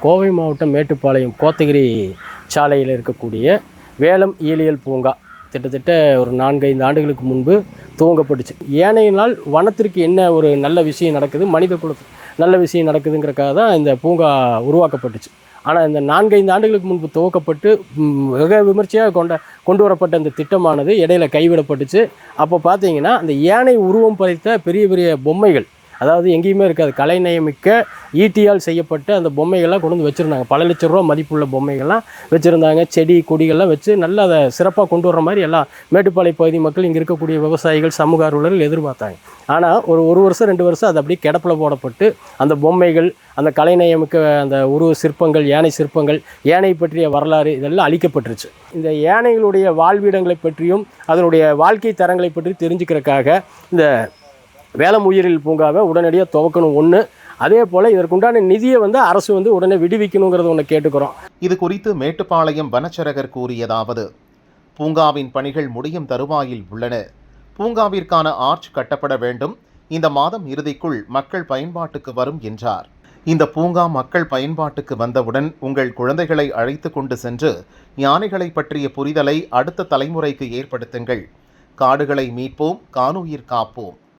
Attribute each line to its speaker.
Speaker 1: கோவை மாவட்டம் மேட்டுப்பாளையம் கோத்தகிரி சாலையில் இருக்கக்கூடிய வேலம் இயலியல் பூங்கா. கிட்டத்தட்ட ஒரு நான்கைந்து ஆண்டுகளுக்கு முன்பு துவங்கப்பட்டுச்சு. ஏனைய நாள் வனத்திற்கு என்ன ஒரு நல்ல விஷயம் நடக்குது மனித குலத்துக்கு நல்ல விஷயம் நடக்குதுங்கிறக்காக தான் இந்த பூங்கா உருவாக்கப்பட்டுச்சு. ஆனால் இந்த நான்கைந்து ஆண்டுகளுக்கு முன்பு துவக்கப்பட்டு மிக விமர்சையாக கொண்ட கொண்டு வரப்பட்ட இந்த திட்டமானது இடையில கைவிடப்பட்டுச்சு. அப்போ பார்த்தீங்கன்னா அந்த யானை உருவம் படைத்த பெரிய பெரிய பொம்மைகள் அதாவது எங்கேயுமே இருக்காது. கலைநயமிக்க ஈட்டியால் செய்யப்பட்ட அந்த பொம்மைகள்லாம் கொண்டு வந்து வச்சுருந்தாங்க. பல லட்ச ரூபா மதிப்புள்ள பொம்மைகள்லாம் வச்சுருந்தாங்க. செடி கொடிகள்லாம் வச்சு நல்லா அதை சிறப்பாக கொண்டு வர மாதிரி எல்லாம் மேட்டுப்பாளைய பகுதி மக்கள் இங்கே இருக்கக்கூடிய விவசாயிகள் சமூக ஆர்வலர்கள் எதிர்பார்த்தாங்க. ஆனால் ஒரு ஒரு வருஷம் ரெண்டு வருஷம் அது அப்படியே கிடப்பில் போடப்பட்டு அந்த பொம்மைகள் அந்த கலைநயமிக்க அந்த உருவ சிற்பங்கள் யானை சிற்பங்கள் யானை பற்றிய வரலாறு இதெல்லாம் அழிக்கப்பட்டுருச்சு. இந்த யானைகளுடைய வாழ்விடங்களை பற்றியும் அதனுடைய வாழ்க்கை தரங்களை பற்றி தெரிஞ்சுக்கிறதுக்காக இந்த வேலை உயிரியல் பூங்காவை உடனடியாக துவக்கணும் ஒன்று அதே போல் இதற்குண்டான நிதியை வந்து அரசு வந்து உடனே விடுவிக்கணுங்கிறத ஒன்று கேட்டுக்கிறோம்.
Speaker 2: இது குறித்து மேட்டுப்பாளையம் வனச்சரகர் கூறியதாவது பூங்காவின் பணிகள் முடியும் தருவாயில் உள்ளன. பூங்காவிற்கான ஆர்ச் கட்டப்பட வேண்டும். இந்த மாதம் இறுதிக்குள் மக்கள் பயன்பாட்டுக்கு வரும் என்றார். இந்த பூங்கா மக்கள் பயன்பாட்டுக்கு வந்தவுடன் உங்கள் குழந்தைகளை அழைத்து கொண்டு சென்று யானைகளை பற்றிய புரிதலை அடுத்த தலைமுறைக்கு ஏற்படுத்துங்கள். காடுகளை மீட்போம் காணுயிர் காப்போம்.